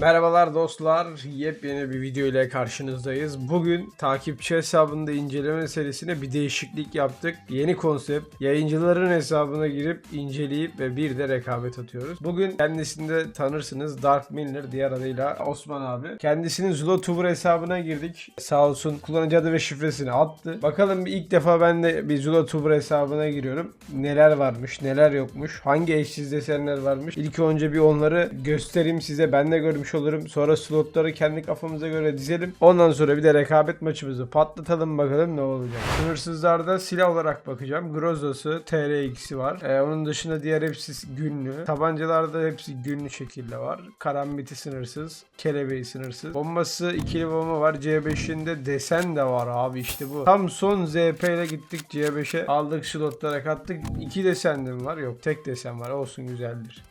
Merhabalar dostlar. Yepyeni bir video ile karşınızdayız. Bugün takipçi hesabında inceleme serisine bir değişiklik yaptık. Yeni konsept. Yayıncıların hesabına girip inceleyip ve bir de rekabet atıyoruz. Bugün kendisini de tanırsınız. Dark Miller diğer adıyla Osman abi. Kendisinin Zlotuber hesabına girdik. Sağ olsun kullanıcı adı ve şifresini attı. Bakalım ilk defa ben de bir Zlotuber hesabına giriyorum. Neler varmış, neler yokmuş, hangi eşsiz desenler varmış. İlk önce bir onları göstereyim size. Ben de görmüş olurum. Sonra slotları kendi kafamıza göre dizelim. Ondan sonra bir de rekabet maçımızı patlatalım bakalım ne olacak. Sınırsızlarda silah olarak bakacağım. Groza'sı, TR2'si var. Ee, onun dışında diğer hepsi günlü. Tabancalarda hepsi günlü şekilde var. Karambiti sınırsız. Kelebeği sınırsız. Bombası ikili bomba var. C5'inde desen de var abi işte bu. Tam son ZP ile gittik C5'e aldık slotlara kattık. İki desen de mi var? Yok tek desen var. Olsun güzeldir.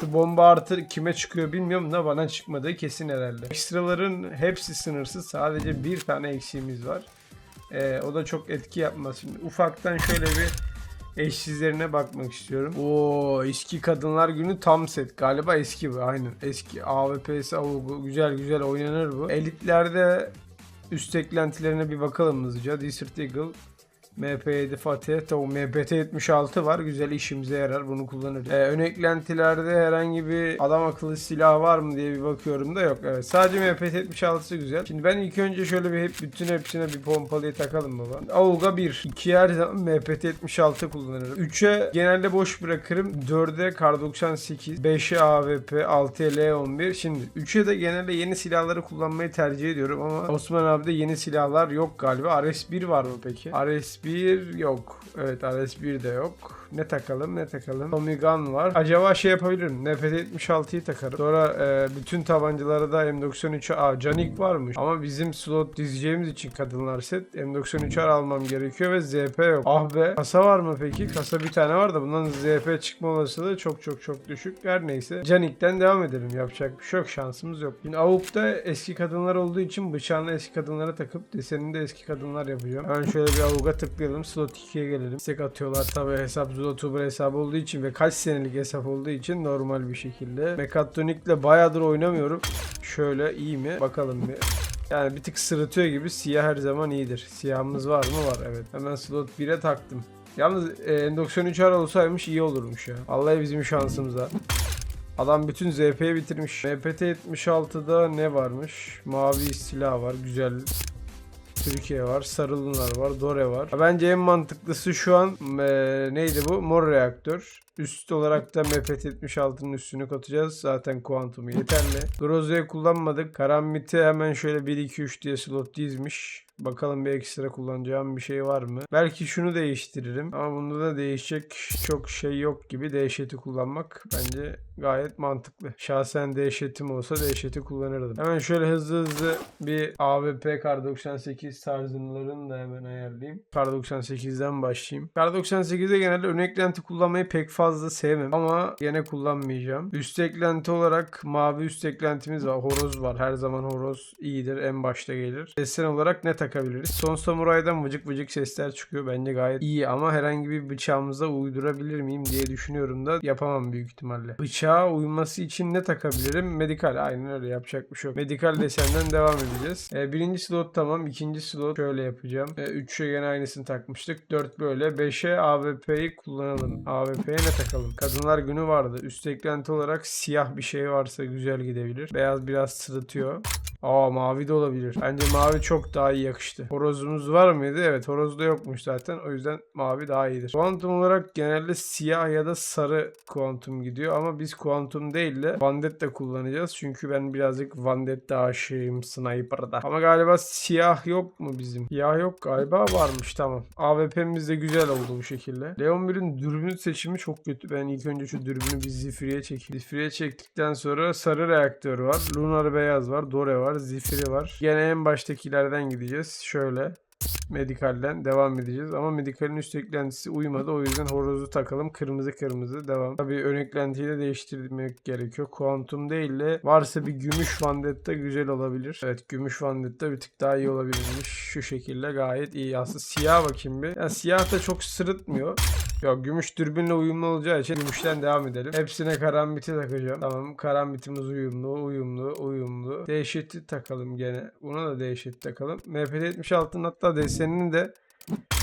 Şu bomba artı kime çıkıyor bilmiyorum da bana çıkmadığı kesin herhalde. Ekstraların hepsi sınırsız. Sadece bir tane eksiğimiz var. Ee, o da çok etki yapmaz. Şimdi ufaktan şöyle bir eşsizlerine bakmak istiyorum. Oo eski kadınlar günü tam set. Galiba eski bu aynen. Eski AWP'si avugu güzel güzel oynanır bu. Elitlerde üst eklentilerine bir bakalım hızlıca. Desert Eagle MP7 Fatih. Tamam MPT 76 var. Güzel işimize yarar. Bunu kullanırız. Ee, ön eklentilerde herhangi bir adam akıllı silah var mı diye bir bakıyorum da yok. Evet. Sadece MPT 76'sı güzel. Şimdi ben ilk önce şöyle bir hep bütün hepsine bir pompalıyı takalım baba. Avuga 1. 2'ye her zaman MPT 76 kullanırım. 3'e genelde boş bırakırım. 4'e Kar 98. 5'e AWP. 6'ya L11. Şimdi 3'e de genelde yeni silahları kullanmayı tercih ediyorum ama Osman abi de yeni silahlar yok galiba. RS1 var mı peki? RS1 yok. Evet RS1 de yok. Ne takalım ne takalım. Tommy Gun var. Acaba şey yapabilirim. Nefes 76'yı takarım. Sonra e, bütün tabancalara da M93'e Aa Canik varmış. Ama bizim slot dizeceğimiz için kadınlar set M93'er almam gerekiyor ve ZP yok. Ah be. Kasa var mı peki? Kasa bir tane var da bundan ZP çıkma olasılığı çok çok çok düşük. Her neyse. Canik'ten devam edelim. Yapacak bir şey yok. Şansımız yok. Şimdi Avuk'ta eski kadınlar olduğu için bıçağını eski kadınlara takıp desenini de eski kadınlar yapacağım. Hemen şöyle bir Avuk'a tıklayalım. Slot 2'ye gelelim. Istek atıyorlar tabi hesap Zootuber hesabı olduğu için ve kaç senelik hesap olduğu için normal bir şekilde. Mekatronik'le bayağıdır oynamıyorum. Şöyle iyi mi? Bakalım bir. Yani bir tık sırıtıyor gibi siyah her zaman iyidir. Siyahımız var mı? Var evet. Hemen slot 1'e taktım. Yalnız e, 93 ara olsaymış iyi olurmuş ya. Vallahi bizim şansımıza. Adam bütün ZP'yi bitirmiş. MPT 76'da ne varmış? Mavi silah var. Güzel. Türkiye var, Sarılınar var, Dore var. Bence en mantıklısı şu an eee, neydi bu? Mor reaktör. Üst olarak da MPT 76'nın üstünü katacağız. Zaten kuantumu yeterli. Groza'yı kullanmadık. Karambit'e hemen şöyle 1 2 3 diye slot dizmiş. Bakalım bir ekstra kullanacağım bir şey var mı? Belki şunu değiştiririm. Ama bunda da değişecek çok şey yok gibi. Dehşeti kullanmak bence gayet mantıklı. Şahsen dehşetim olsa dehşeti kullanırdım. Hemen şöyle hızlı hızlı bir AWP Kar 98 tarzınlarını da hemen ayarlayayım. Kar 98'den başlayayım. Kar 98'de genelde ön eklenti kullanmayı pek fazla sevmem ama yine kullanmayacağım. Üst eklenti olarak mavi üst eklentimiz var. Horoz var. Her zaman horoz iyidir. En başta gelir. Desen olarak ne takabiliriz? Son Samuray'dan vıcık vıcık sesler çıkıyor. Bence gayet iyi ama herhangi bir bıçağımıza uydurabilir miyim diye düşünüyorum da yapamam büyük ihtimalle. Bıçağa uyması için ne takabilirim? Medikal. Aynen öyle yapacak bir şey yok. Medikal desenden devam edeceğiz. Ee, birinci slot tamam. ikinci slot şöyle yapacağım. Ee, 3'e gene aynısını takmıştık. 4 böyle. 5'e AWP'yi kullanalım. AWP'ye ne takalım? Kadınlar günü vardı. Üst eklenti olarak siyah bir şey varsa güzel gidebilir. Beyaz biraz sırıtıyor. Aa mavi de olabilir. Bence mavi çok daha iyi yakıştı. Horozumuz var mıydı? Evet horozda yokmuş zaten. O yüzden mavi daha iyidir. Kuantum olarak genelde siyah ya da sarı kuantum gidiyor. Ama biz kuantum değil de Vandetta kullanacağız. Çünkü ben birazcık Vandetta aşığım sniper'da. Ama galiba siyah yok mu bizim? Siyah yok galiba varmış tamam. AWP'miz de güzel oldu bu şekilde. Leon 1'in dürbün seçimi çok kötü. Ben ilk önce şu dürbünü bir zifiriye çekeyim. Zifiriye çektikten sonra sarı reaktör var. Lunar beyaz var. Dore var. Zifiri var. Gene en baştakilerden gideceğiz. Şöyle. Medikalden devam edeceğiz. Ama medikalin üst eklentisi uymadı. O yüzden horozu takalım. Kırmızı kırmızı devam. Tabii ön eklentiyi de değiştirmek gerekiyor. Kuantum değil de varsa bir gümüş vandetta güzel olabilir. Evet gümüş vandetta bir tık daha iyi olabilirmiş. Şu şekilde gayet iyi. Aslında siyah bakayım bir. Yani siyah da çok sırıtmıyor. Yok gümüş dürbünle uyumlu olacağı için gümüşten devam edelim. Hepsine karambiti takacağım. Tamam karambitimiz uyumlu, uyumlu, uyumlu. Dehşeti takalım gene. Buna da dehşet takalım. MPT-76'nın hatta desenini de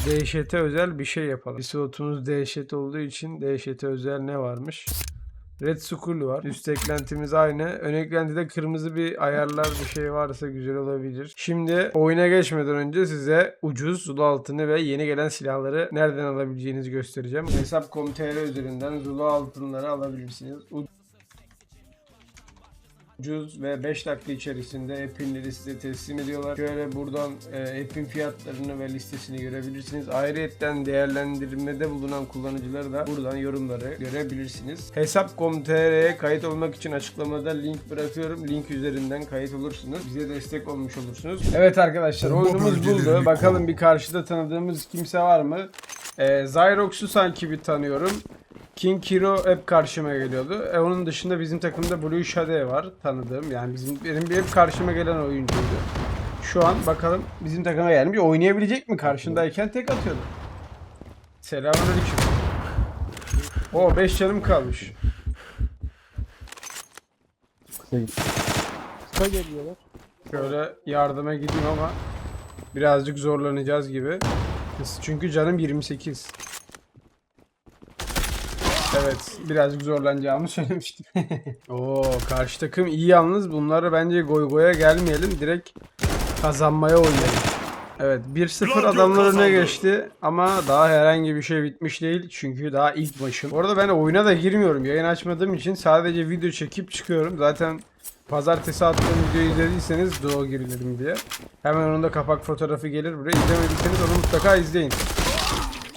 dehşete özel bir şey yapalım. Bir slotumuz dehşet olduğu için dehşete özel ne varmış? Red Skull var. Üst eklentimiz aynı. Ön eklentide kırmızı bir ayarlar bir şey varsa güzel olabilir. Şimdi oyuna geçmeden önce size ucuz Zulu altını ve yeni gelen silahları nereden alabileceğinizi göstereceğim. Hesap.com.tr üzerinden Zulu altınları alabilirsiniz. Ucuz ve 5 dakika içerisinde app'inleri size teslim ediyorlar. Şöyle buradan e, app'in fiyatlarını ve listesini görebilirsiniz. Ayrıyetten değerlendirmede bulunan kullanıcıları da buradan yorumları görebilirsiniz. Hesap.com.tr'ye kayıt olmak için açıklamada link bırakıyorum. Link üzerinden kayıt olursunuz. Bize destek olmuş olursunuz. Evet arkadaşlar oyunumuz buldu. Bakalım bir karşıda tanıdığımız kimse var mı? E, Zyrox'u sanki bir tanıyorum. King Hero hep karşıma geliyordu. E, onun dışında bizim takımda Blue Shadow var tanıdığım. Yani bizim benim hep karşıma gelen oyuncuydu. Şu an bakalım bizim takıma gelmiş. Oynayabilecek mi? Karşındayken tek atıyordu. Selamünaleyküm. O 5 canım kalmış. Kısa geliyorlar. Şöyle yardıma gideyim ama birazcık zorlanacağız gibi. Çünkü canım 28. Evet, birazcık zorlanacağımı söylemiştim. Oo, karşı takım iyi yalnız. Bunları bence goy goya gelmeyelim. Direkt kazanmaya oynayalım. Evet, 1-0 Gladio adamlar önüne kazandı. geçti ama daha herhangi bir şey bitmiş değil. Çünkü daha ilk maçım. Bu arada ben oyuna da girmiyorum. Yayın açmadığım için sadece video çekip çıkıyorum. Zaten Pazartesi attığım videoyu izlediyseniz Duo girilerim diye. Hemen onun da kapak fotoğrafı gelir buraya. İzlemediyseniz onu mutlaka izleyin.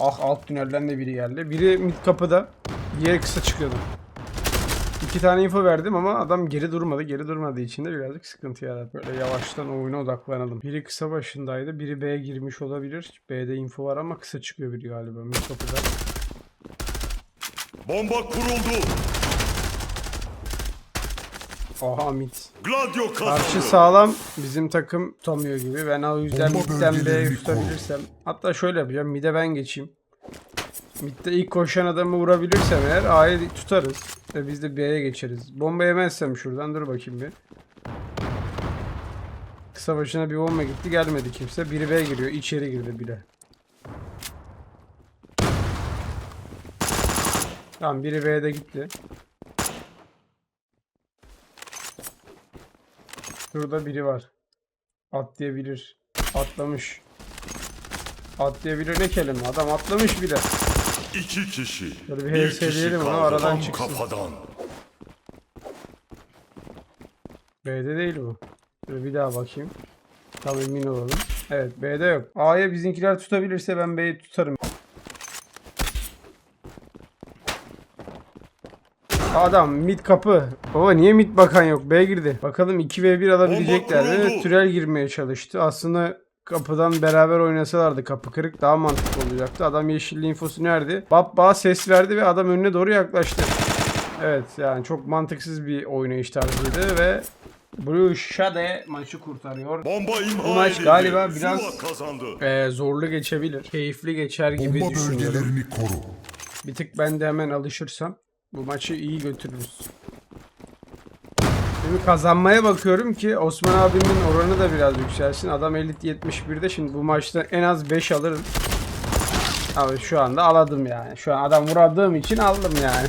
Ah alt tünelden de biri geldi. Biri mid kapıda. Diğeri kısa çıkıyordu. İki tane info verdim ama adam geri durmadı. Geri durmadığı için de birazcık sıkıntı yarattı. Böyle yavaştan oyuna odaklanalım. Biri kısa başındaydı. Biri B'ye girmiş olabilir. B'de info var ama kısa çıkıyor biri galiba mid kapıda. Bomba kuruldu. Aha mid. Gladio Karşı sağlam bizim takım tutamıyor gibi. Ben o yüzden midden B'ye tutabilirsem. Hatta şöyle yapacağım. Mid'e ben geçeyim. Mid'de ilk koşan adamı vurabilirsem eğer A'yı tutarız. Ve biz de B'ye geçeriz. Bomba yemezsem şuradan dur bakayım bir. Kısa başına bir bomba gitti gelmedi kimse. Biri B'ye giriyor. içeri girdi bile. Tamam biri B'de gitti. Şurada biri var. Atlayabilir. Atlamış. Atlayabilir ne kelime? Adam atlamış bile. İki kişi. Böyle bir HS diyelim ona, aradan çıksın. kafadan. B'de değil bu. Şöyle bir daha bakayım. Tam emin olalım. Evet B'de yok. A'ya bizimkiler tutabilirse ben B'yi tutarım. Adam mid kapı. Baba niye mid bakan yok? B girdi. Bakalım 2v1 alabilecekler kuruldu. Türel girmeye çalıştı. Aslında kapıdan beraber oynasalardı kapı kırık daha mantıklı olacaktı. Adam yeşilli infosunu verdi. Babba ses verdi ve adam önüne doğru yaklaştı. Evet yani çok mantıksız bir oynayış tarzıydı ve Blue Shade maçı kurtarıyor. Bomba imha Bu maç edildi. galiba biraz-. Ee, zorlu geçebilir. Keyifli geçer gibi Bomba düşünüyorum. bölgelerini koru. Bir tık ben de hemen alışırsam bu maçı iyi götürürüz. Şimdi kazanmaya bakıyorum ki Osman abimin oranı da biraz yükselsin. Adam elit 71'de şimdi bu maçta en az 5 alırım. Abi şu anda aladım yani. Şu an adam vuradığım için aldım yani.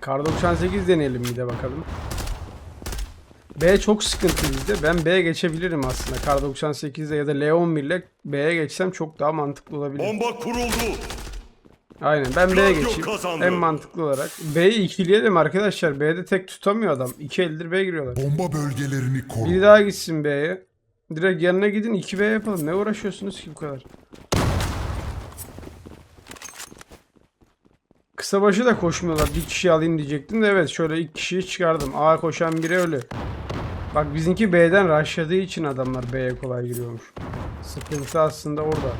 Kar 98 deneyelim bir de bakalım. B çok sıkıntı bizde. Ben B'ye geçebilirim aslında. Kar 98'de ya da L11 ile B'ye geçsem çok daha mantıklı olabilir. Bomba kuruldu. Aynen ben B'ye geçeyim. kazandı. En mantıklı olarak. B'yi ikileyelim arkadaşlar. B'de tek tutamıyor adam. İki eldir B'ye giriyorlar. Bomba bölgelerini koru. Biri daha gitsin B'ye. Direkt yanına gidin 2B yapalım. Ne uğraşıyorsunuz ki bu kadar? Kısa başı da koşmuyorlar. Bir kişi alayım diyecektim de evet şöyle ilk kişiyi çıkardım. A koşan biri ölü. Bak bizimki B'den rushladığı için adamlar B'ye kolay giriyormuş. Sıkıntı aslında orada.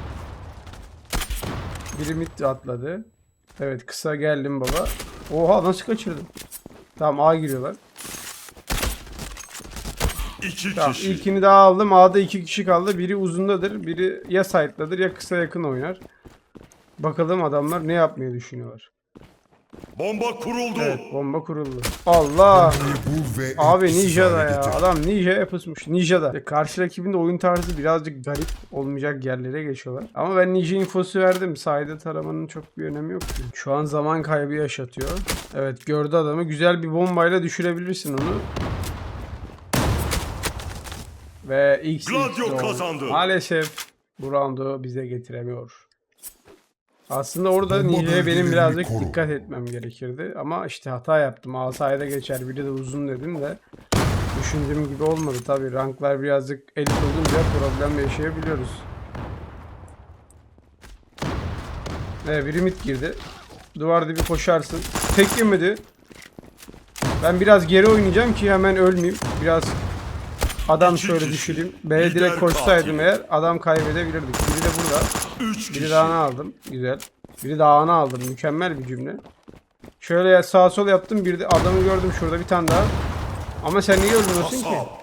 Biri mid atladı. Evet kısa geldim baba. Oha nasıl kaçırdım? Tamam A giriyorlar. İki Tamam kişi. ilkini daha aldım. A'da iki kişi kaldı. Biri uzundadır. Biri ya side'dadır ya kısa yakın oynar. Bakalım adamlar ne yapmayı düşünüyorlar. Bomba kuruldu. Evet bomba kuruldu. Allah! Bul ve Abi Ninja'da ya. getir. Adam Ninja'ya pusmuş. Ninja'da. E, karşı rakibin de oyun tarzı birazcık garip olmayacak yerlere geçiyorlar. Ama ben Ninja infosu verdim. Sahide taramanın çok bir önemi yok ki. Şu an zaman kaybı yaşatıyor. Evet gördü adamı. Güzel bir bombayla düşürebilirsin onu. Ve ilk Gladio kazandı. Maalesef bu roundu bize getiremiyor. Aslında orada Ninja'ya benim birazcık koru. dikkat etmem gerekirdi. Ama işte hata yaptım. Asayda geçer biri de uzun dedim de. Düşündüğüm gibi olmadı tabi. Ranklar birazcık elit olunca problem yaşayabiliyoruz. Evet biri mid girdi. Duvar dibi koşarsın. Tek yemedi. Ben biraz geri oynayacağım ki hemen ölmeyeyim. Biraz adam şöyle düşüreyim. B'ye direkt koşsaydım eğer adam kaybedebilirdik. Biri de burada. Üç Biri kişi. dağını aldım. Güzel. Biri dağını aldım. Mükemmel bir cümle. Şöyle ya sağ sol yaptım. Bir de adamı gördüm şurada bir tane daha. Ama sen niye öldürüyorsun ki? Kasap.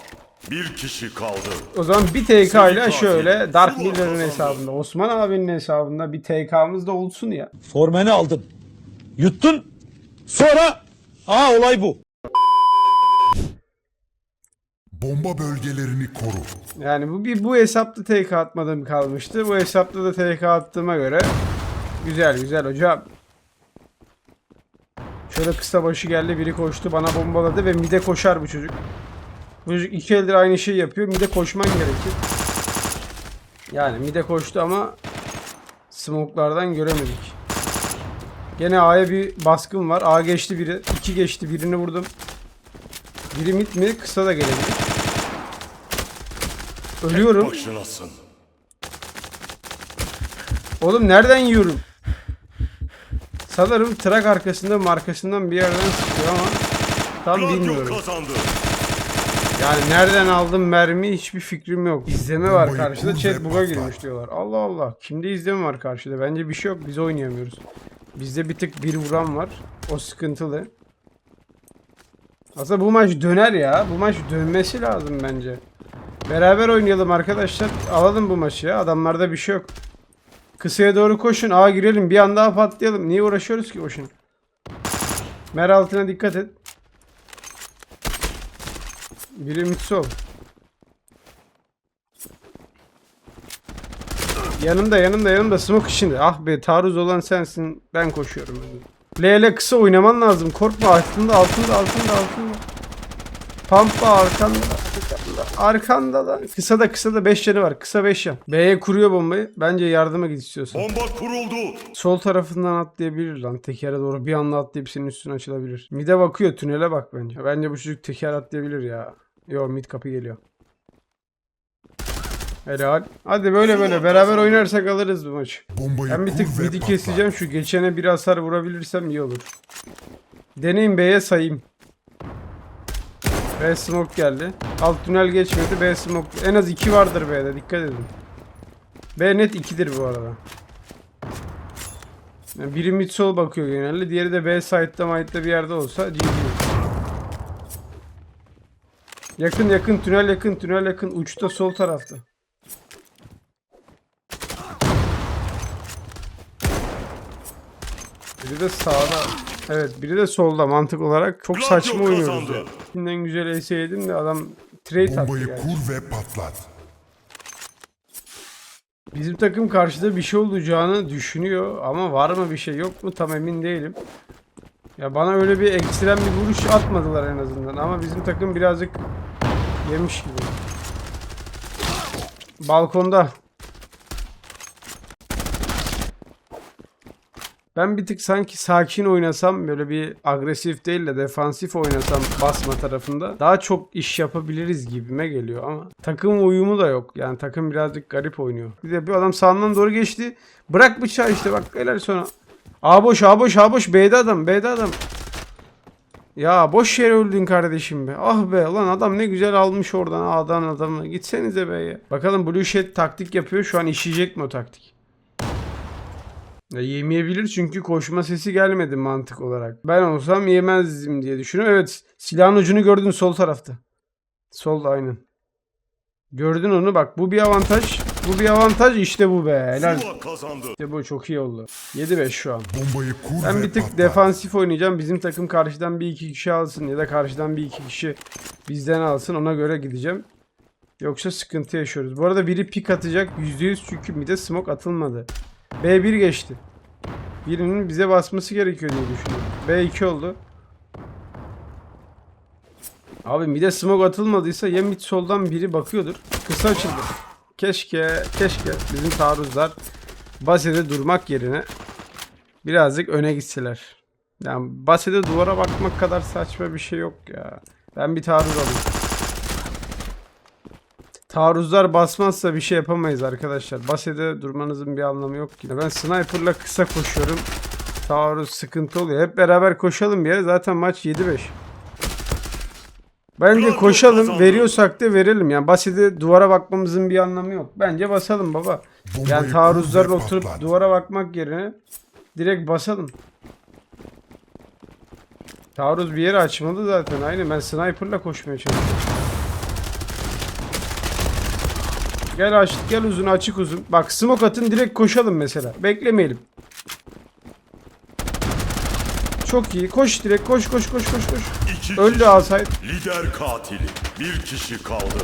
Bir kişi kaldı. O zaman bir TK ile şöyle Dark Miller'ın hesabında, Osman abinin hesabında bir TK'mız da olsun ya. Formeni aldın. Yuttun. Sonra aa olay bu. Bomba bölgelerini koru. Yani bu bir bu hesapta TK atmadığım kalmıştı. Bu hesapta da TK attığıma göre güzel güzel hocam. Şöyle kısa başı geldi biri koştu bana bombaladı ve mide koşar bu çocuk. Bu çocuk iki eldir aynı şeyi yapıyor. Mide koşman gerekir. Yani mide koştu ama smoke'lardan göremedik. Gene A'ya bir baskın var. A geçti biri. iki geçti. Birini vurdum. Biri mid mi? Kısa da gelebilir. Ölüyorum. Başınasın. Oğlum nereden yiyorum? Sanırım trak arkasında markasından bir yerden sıkıyor ama tam Gladio bilmiyorum. kazandı. Yani nereden aldım mermi hiçbir fikrim yok. İzleme var karşıda chat bug'a girmiş diyorlar. Allah Allah. Kimde izleme var karşıda? Bence bir şey yok. Biz oynayamıyoruz. Bizde bir tık bir vuran var. O sıkıntılı. Aslında bu maç döner ya. Bu maç dönmesi lazım bence. Beraber oynayalım arkadaşlar. Alalım bu maçı ya. Adamlarda bir şey yok. Kısaya doğru koşun. Aa girelim. Bir anda daha patlayalım. Niye uğraşıyoruz ki boşuna? Mer altına dikkat et. Biri Mitsol. Yanımda yanımda yanımda smoke içinde. Ah be taarruz olan sensin. Ben koşuyorum. LL kısa oynaman lazım. Korkma altında altında altında altında. Pampa arkanda. Arkanda, arkanda lan. Kısa da kısa da 5 canı var. Kısa 5 yan. B'ye kuruyor bombayı. Bence yardıma git istiyorsan. Bomba kuruldu. Sol tarafından atlayabilir lan. Tekere doğru bir anda atlayıp senin üstüne açılabilir. Mid'e bakıyor. Tünele bak bence. Bence bu çocuk teker atlayabilir ya. Yo mid kapı geliyor. Helal. Hadi böyle böyle beraber oynarsak alırız bu maçı. Bombayı Ben bir tık midi keseceğim. Şu geçene bir hasar vurabilirsem iyi olur. Deneyim B'ye sayayım. B smoke geldi. Alt tünel geçmedi. B smoke. En az 2 vardır B'de. Dikkat edin. B net 2'dir bu arada. Yani biri mid sol bakıyor genelde. Diğeri de B side'da mide'da bir yerde olsa GG. Yakın yakın tünel yakın tünel yakın uçta sol tarafta. Biri de sağda. Evet biri de solda mantık olarak. Çok Gladio saçma oynuyoruz ya. Şimdiden güzel ESE yedim de adam trade attı Bombayı gerçi. kur ve patlat. Bizim takım karşıda bir şey olacağını düşünüyor ama var mı bir şey yok mu tam emin değilim. Ya bana öyle bir ekstrem bir vuruş atmadılar en azından ama bizim takım birazcık yemiş gibi. Balkonda. Ben bir tık sanki sakin oynasam böyle bir agresif değil de defansif oynasam basma tarafında daha çok iş yapabiliriz gibime geliyor ama takım uyumu da yok. Yani takım birazcık garip oynuyor. Bir de bir adam sağından doğru geçti. Bırak bıçağı işte bak helal sonra. A boş A boş A boş B'de adam B'de adam. Ya boş yere öldün kardeşim be. Ah be ulan adam ne güzel almış oradan A'dan adamı. Gitsenize be ya. Bakalım Blue Shed taktik yapıyor. Şu an işeyecek mi o taktik? Ya yemeyebilir çünkü koşma sesi gelmedi mantık olarak. Ben olsam yemezdim diye düşünüyorum. Evet silahın ucunu gördün sol tarafta. Solda aynen. Gördün onu bak bu bir avantaj. Bu bir avantaj işte bu be. Helal. İşte bu çok iyi oldu. 7-5 şu an. Bombayı kur Ben bir tık patlat. defansif oynayacağım. Bizim takım karşıdan bir iki kişi alsın ya da karşıdan bir iki kişi bizden alsın. Ona göre gideceğim. Yoksa sıkıntı yaşıyoruz. Bu arada biri pik atacak %100 çünkü bir de smoke atılmadı. B1 geçti. Birinin bize basması gerekiyor diye düşünüyorum. B2 oldu. Abi bir de smoke atılmadıysa ya mid soldan biri bakıyordur. Kısa açıldı. Keşke, keşke bizim taarruzlar basede durmak yerine birazcık öne gitseler. Yani basede duvara bakmak kadar saçma bir şey yok ya. Ben bir taarruz alayım. Taarruzlar basmazsa bir şey yapamayız arkadaşlar. Basede durmanızın bir anlamı yok ki. Ben sniperla kısa koşuyorum. Taarruz sıkıntı oluyor. Hep beraber koşalım bir yere. Zaten maç 7-5. Bence koşalım. Veriyorsak da verelim. Yani basede duvara bakmamızın bir anlamı yok. Bence basalım baba. Yani taarruzlarla oturup duvara bakmak yerine direkt basalım. Taarruz bir yere açmadı zaten. Aynen ben sniperla koşmaya çalışıyorum. Gel açtık gel uzun açık uzun. Bak smoke atın direkt koşalım mesela. Beklemeyelim. Çok iyi. Koş direkt koş koş koş koş koş. İki Öldü kişi. alsaydı. Lider katili. Bir kişi kaldı.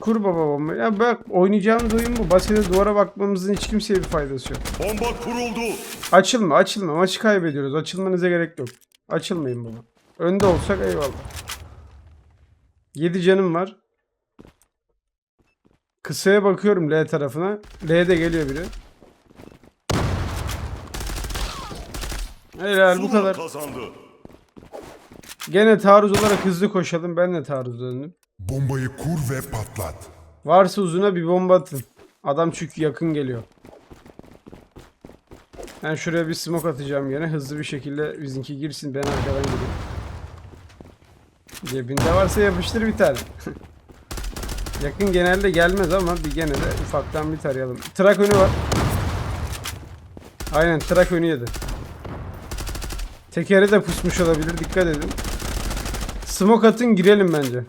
Kur baba bomba. Ya bak oynayacağımız oyun bu. Basite duvara bakmamızın hiç kimseye bir faydası yok. Bomba kuruldu. Açılma açılma. Maçı kaybediyoruz. Açılmanıza gerek yok. Açılmayın baba. Önde olsak eyvallah. 7 canım var. Kısaya bakıyorum L tarafına. L'de geliyor biri. Helal bu kadar. kazandı. Gene taarruz olarak hızlı koşalım. Ben de taarruz döndüm. Bombayı kur ve patlat. Varsa uzuna bir bomba atın. Adam çünkü yakın geliyor. Ben şuraya bir smoke atacağım gene. Hızlı bir şekilde bizimki girsin. Ben arkadan gireyim. Cebinde varsa yapıştır bir tane. yakın genelde gelmez ama bir gene de ufaktan bir tarayalım. Trak önü var. Aynen trak önü yedi. Tekeri de pusmuş olabilir. Dikkat edin. Smoke atın girelim bence.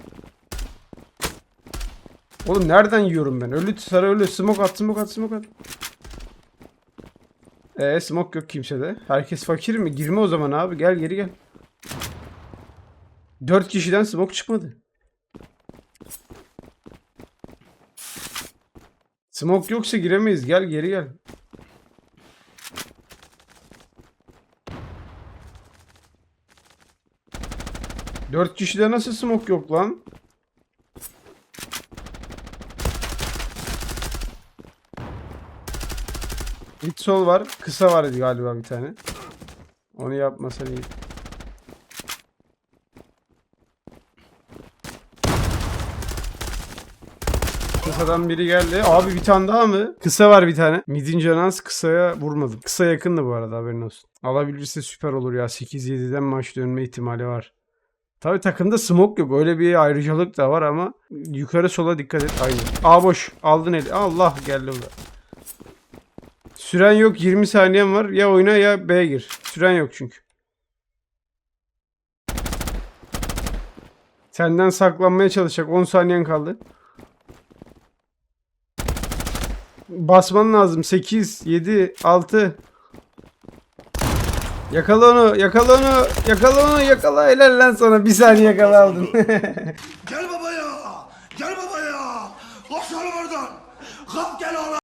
Oğlum nereden yiyorum ben? Ölü sarı ölü. Smoke at smoke at smoke at. Eee smoke yok kimsede. Herkes fakir mi? Girme o zaman abi. Gel geri gel. 4 kişiden smoke çıkmadı. Smoke yoksa giremeyiz. Gel geri gel. Dört kişide nasıl smoke yok lan? Mid sol var. Kısa var galiba bir tane. Onu yapmasan iyi. Kısadan biri geldi. Abi bir tane daha mı? Kısa var bir tane. Midin canaz kısaya vurmadım. Kısa yakındı bu arada haberin olsun. Alabilirse süper olur ya. 8-7'den maç dönme ihtimali var. Tabi takımda smoke yok. Öyle bir ayrıcalık da var ama yukarı sola dikkat et. Aynı. A boş. Aldın eli. Allah geldi bu. Süren yok 20 saniyen var. Ya oyna ya B'ye gir. Süren yok çünkü. Senden saklanmaya çalışacak. 10 saniyen kaldı. Basman lazım. 8, 7, 6. Yakala onu, yakala onu, yakala onu, yakala. Helal lan sana. Bir saniye yakala aldın. Gel baba ya! Gel baba ya! Koşalım oradan! Kalk gel oğlum!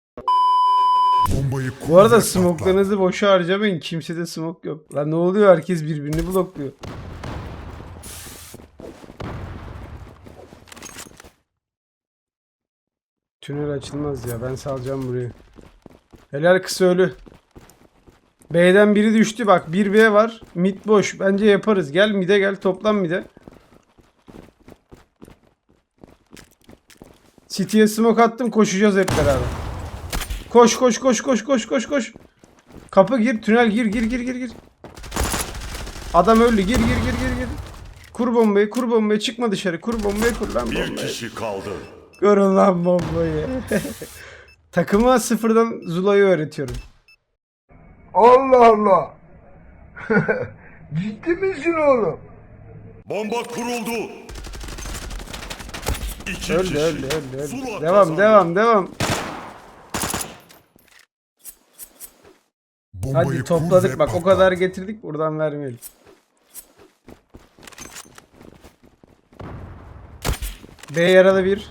Bombayı kur Bu arada smoke'larınızı boşa harcamayın. Kimsede smoke yok. Lan ne oluyor? Herkes birbirini blokluyor. Tünel açılmaz ya. Ben salacağım burayı. Helal kısa ölü. B'den biri düştü. Bak 1B var. Mid boş. Bence yaparız. Gel mid'e gel. Toplan mid'e. City'ye smoke attım. Koşacağız hep beraber. Koş koş koş koş koş koş koş. Kapı gir, tünel gir gir gir gir gir. Adam öldü. Gir gir gir gir gir. Kur bombayı kur bombayı çıkma dışarı kur bombayı kur lan Bir bombayı. kişi kaldı. Kurun lan bombayı. Takıma sıfırdan Zula'yı öğretiyorum. Allah Allah. Ciddi misin oğlum? Bomba kuruldu. İki Öldü kişi. öldü öldü. öldü. Zula Devam kazandı. devam devam. Bombayı Hadi topladık bak o kadar getirdik buradan vermeyelim. B yaralı bir.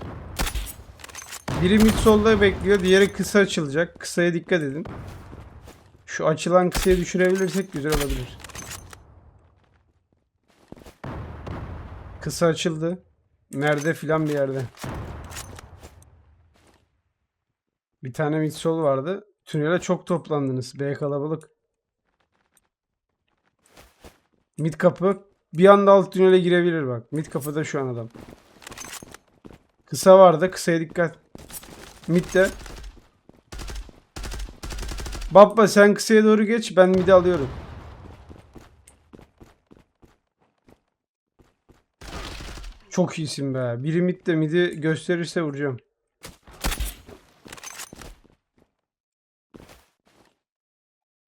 Biri mid solda bekliyor. Diğeri kısa açılacak. Kısaya dikkat edin. Şu açılan kısayı düşürebilirsek güzel olabilir. Kısa açıldı. Nerede filan bir yerde. Bir tane mid sol vardı. Tünele çok toplandınız. B kalabalık. Mid kapı bir anda alt tünele girebilir bak. Mid kapıda şu an adam. Kısa vardı. Kısaya dikkat. Mid de. Baba sen kısaya doğru geç. Ben mid'i alıyorum. Çok iyisin be. Biri mid de mid'i gösterirse vuracağım.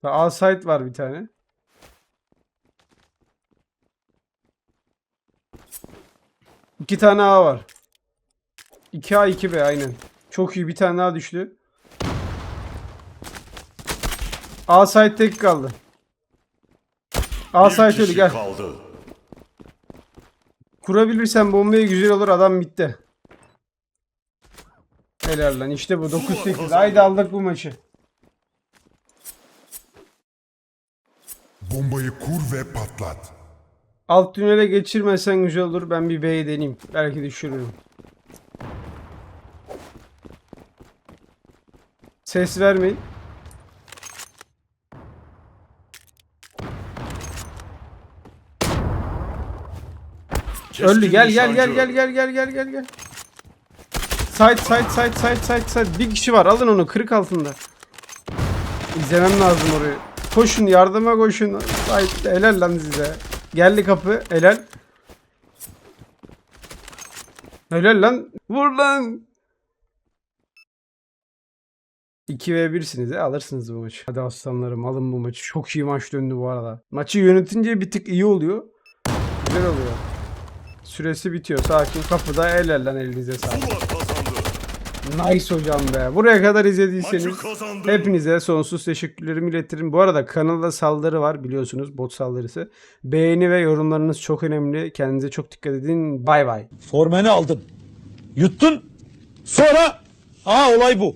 A site var bir tane. İki tane A var. 2A 2B aynen. Çok iyi bir tane daha düştü. A site tek kaldı. A site ölü gel. kaldı. Kurabilirsen bombayı güzel olur adam bitti. Helal lan işte bu 9-8. kazandı. Haydi aldık bu maçı. Bombayı kur ve patlat. Alt tünele geçirmesen güzel olur. Ben bir B'yi deneyeyim. Belki düşürürüm. Ses vermeyin. Öldü. Gel gel gel gel gel gel gel gel gel. Side side side side side side. Bir kişi var. Alın onu kırık altında. İzlemem lazım orayı. Koşun yardıma koşun. Side helal lan size. Geldi kapı. Helal. Helal lan. Vur lan. 2 ve 1'siniz ya alırsınız bu maçı. Hadi aslanlarım alın bu maçı. Çok iyi maç döndü bu arada. Maçı yönetince bir tık iyi oluyor. Güzel oluyor. Süresi bitiyor. Sakin kapıda el lan elinize sağlık. Nice hocam be. Buraya kadar izlediyseniz hepinize sonsuz teşekkürlerimi iletirim. Bu arada kanalda saldırı var biliyorsunuz bot saldırısı. Beğeni ve yorumlarınız çok önemli. Kendinize çok dikkat edin. Bay bay. Formeni aldın. Yuttun. Sonra aa olay bu.